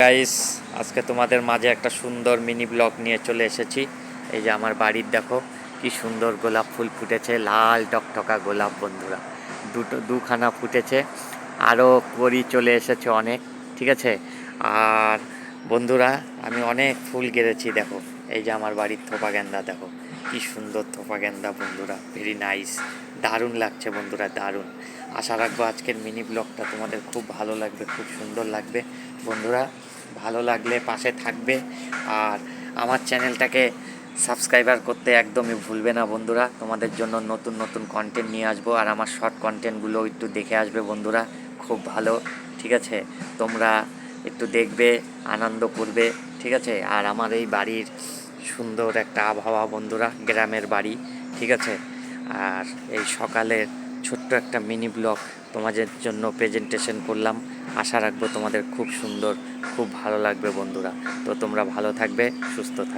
Guys আজকে তোমাদের মাঝে একটা সুন্দর মিনি ব্লগ নিয়ে চলে এসেছি। এই যে আমার বাড়ির দেখো, কি সুন্দর গোলাপ ফুল ফুটেছে, লাল টকটকা গোলাপ বন্ধুরা। দুটো, দুখানা ফুটেছে আরও করি চলে এসেছে অনেক, ঠিক আছে? আর বন্ধুরা, আমি অনেক ফুল গেড়েছি দেখো। এই যে আমার বাড়ির থোপা গেন্দা, দেখো। কি সুন্দর থোপা গেন্দা বন্ধুরা ভেরি নাইস দারুণ লাগছে বন্ধুরা, দারুণ। আশা রাখব আজকের মিনি ব্লগটা তোমাদের খুব ভালো লাগবে, খুব সুন্দর লাগবে। বন্ধুরা ভালো লাগলে পাশে থাকবে। আর আমার চ্যানেলটাকে সাবস্ক্রাইবার করতে একদমই ভুলবে না বন্ধুরা। তোমাদের জন্য নতুন নতুন কন্টেন্ট নিয়ে আসব। আর আমার শর্ট কন্টেন্টগুলো একটু দেখে আসবে বন্ধুরা। খুব ভালো, ঠিক আছে? তোমরা একটু দেখবে, আনন্দ করবে, ঠিক আছে? আর আমার এই বাড়ির সুন্দর একটা আবহাওয়া বন্ধুরা, গ্রামের বাড়ি, ঠিক আছে? আর এই সকালের ছোট্ট একটা মিনি ব্লগ তোমাদের জন্য প্রেজেন্টেশন করলাম। আশা রাখব তোমাদের খুব সুন্দর, খুব ভালো লাগবে বন্ধুরা। তো তোমরা ভালো থাকবে, সুস্থ থাকবে।